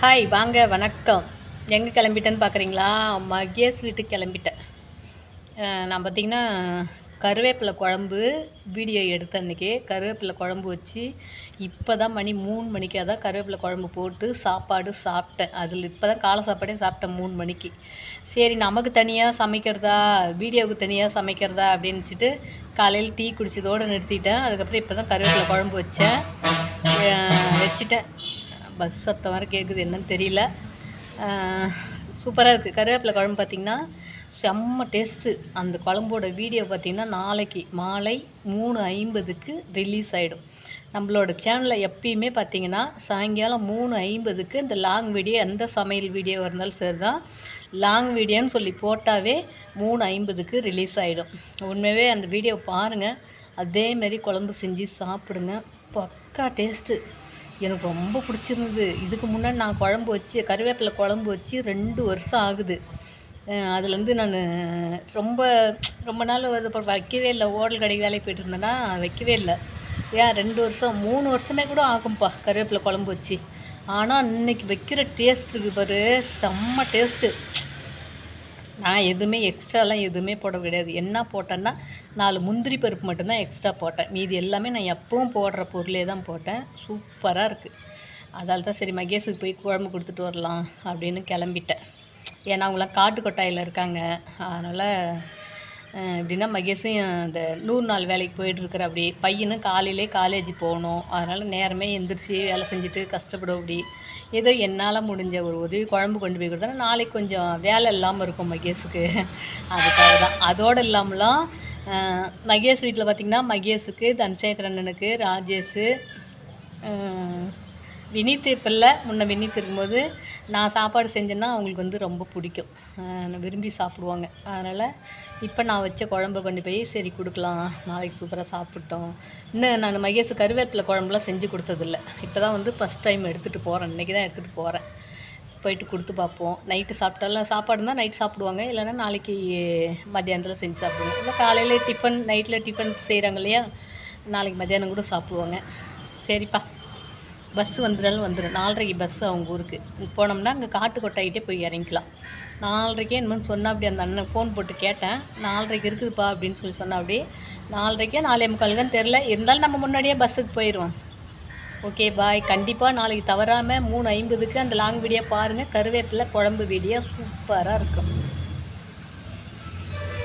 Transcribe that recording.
Hi வாங்க வணக்கம். எங்கே கிளம்பிட்டேன்னு பார்க்குறீங்களா மகேஷ் வீட்டுக்கு கிளம்பிட்டேன். நான் பார்த்தீங்கன்னா கருவேப்பிலை குழம்பு வீடியோ எடுத்த அன்றைக்கி கருவேப்பிலை குழம்பு வச்சு இப்போ தான் மணி மூணு மணிக்கு அதான் கருவேப்பிலை குழம்பு போட்டு சாப்பாடு சாப்பிட்டேன். அதில் இப்போ தான் காலை சாப்பாடே சாப்பிட்டேன் மூணு மணிக்கு. சரி நமக்கு தனியாக சமைக்கிறதா? வீடியோவுக்கு தனியாக சமைக்கிறதா? அப்படின்னு காலையில் டீ குடிச்சதோடு நிறுத்திட்டேன். அதுக்கப்புறம் இப்போ தான் கருவேப்பிலை குழம்பு வச்சேன். வச்சுட்டேன். பஸ் சத்தம் வர கேட்குது என்னன்னு தெரியல. சூப்பராக இருக்குது கருவேப்பிலை குழம்பு பார்த்திங்கன்னா செம்ம டேஸ்ட்டு அந்த குழம்போட வீடியோ பார்த்திங்கன்னா நாளைக்கு மாலை மூணு ஐம்பதுக்கு ரிலீஸ் ஆகிடும் நம்மளோட சேனலில் எப்பயுமே பார்த்திங்கன்னா சாயங்காலம் மூணு ஐம்பதுக்கு இந்த லாங் வீடியோ எந்த சமையல் வீடியோ இருந்தாலும் சரி தான் லாங் வீடியோன்னு சொல்லி போட்டாவே மூணு ஐம்பதுக்கு ரிலீஸ் ஆகிடும் உண்மையாகவே அந்த வீடியோ பாருங்கள் அதேமாரி குழம்பு செஞ்சு சாப்பிடுங்க. பக்கா டேஸ்ட்டு எனக்கு ரொம்ப பிடிச்சிருந்தது. இதுக்கு முன்னாடி நான் குழம்பு வச்சு கருவேப்பிலை குழம்பு வச்சு ரெண்டு வருஷம் ஆகுது. அதுலேருந்து நான் ரொம்ப ரொம்ப நாள் அது அப்புறம் வைக்கவே இல்லை. ஓடல் கடைக்கு வேலைக்கு போயிட்டு இருந்தேன்னா வைக்கவே இல்லை. ஏன் ரெண்டு வருஷம் மூணு வருஷமே கூட ஆகும்ப்பா கருவேப்பிலை குழம்பு வச்சு. ஆனால் இன்னைக்கு வைக்கிற டேஸ்ட் இருக்குது பாரு செம்ம டேஸ்ட்டு நான் எதுவுமே எக்ஸ்ட்ராலாம் எதுவுமே போட கிடையாது. என்ன போட்டேன்னா நாலு முந்திரி பருப்பு மட்டும்தான் எக்ஸ்ட்ரா போட்டேன். மீதி எல்லாமே நான் எப்பவும் போடுற பொருளே தான் போட்டேன். சூப்பராக இருக்குது அதால் தான் சரி மகேஷுக்கு போய் குழம்பு கொடுத்துட்டு வரலாம் அப்படின்னு கிளம்பிட்டேன். ஏன்னா அவங்களாம் காட்டு கொட்டாயில் இருக்காங்க. அதனால் எப்படின்னா மகேஷும் இந்த நூறு நாள் வேலைக்கு போயிட்டுருக்குற அப்படி பையனும் காலையிலே காலேஜ் போகணும். அதனால் நேரமே எந்திரிச்சு வேலை செஞ்சுட்டு கஷ்டப்படும் அப்படி. ஏதோ என்னால் முடிஞ்ச ஒரு உதவி குழம்பு கொண்டு போய் கொடுத்தா நாளைக்கு கொஞ்சம் வேலை இல்லாமல் இருக்கும் மகேஷுக்கு. அதுக்காக தான் அதோடு இல்லாமலாம் மகேஷ் வீட்டில் பார்த்திங்கன்னா மகேஷுக்கு தனசேகர் அண்ணனுக்கு ராஜேஷு வினீத் இப்போல்ல முன்ன வினீத் இருக்கும்போது நான் சாப்பாடு செஞ்சேன்னா அவங்களுக்கு வந்து ரொம்ப பிடிக்கும். விரும்பி சாப்பிடுவாங்க. அதனால் இப்போ நான் வச்ச குழம்பு கொண்டு போய் சரி கொடுக்கலாம். நாளைக்கு சூப்பராக சாப்பிட்டோம். இன்னும் நான் மகேஷ் கருவேப்பிலை குழம்புலாம் செஞ்சு கொடுத்ததில்ல. இப்போ தான் வந்து ஃபஸ்ட் டைம் எடுத்துகிட்டு போகிறேன் இன்றைக்கி தான் எடுத்துகிட்டு போகிறேன் போயிட்டு கொடுத்து பார்ப்போம். நைட்டு சாப்பிட்டாலும் சாப்பாடு நைட் சாப்பிடுவாங்க. இல்லைன்னா நாளைக்கு மத்தியானத்தில் செஞ்சு சாப்பிடுவாங்க இல்லை காலையில் டிஃபன் நைட்டில் டிஃபன் செய்கிறாங்க இல்லையா? நாளைக்கு மத்தியானம் கூட சாப்பிடுவாங்க. சரிப்பா. பஸ் வந்துடாலும் வந்துடும் நாலரைக்கு பஸ் அவங்க ஊருக்கு. போனோம்னா அங்கே காட்டு கொட்டாயிட்டே போய் இறங்கிக்கலாம். நாலரைக்கே என்னமோ சொன்னால் அப்படி அந்த அண்ணன் ஃபோன் போட்டு கேட்டேன். நாலரைக்கு இருக்குதுப்பா அப்படின்னு சொல்லி சொன்னால் அப்படியே நாலரைக்கே நாலே முக்காலுக்குன்னு தெரில இருந்தாலும் நம்ம முன்னாடியே பஸ்ஸுக்கு போயிடுவோம் ஓகே பாய் கண்டிப்பாக நாளைக்கு தவறாமல் மூணு ஐம்பதுக்கு அந்த லாங் வீடியோ பாருங்கள் கருவேப்பிலை குழம்பு வீடியோ சூப்பராக இருக்கும்.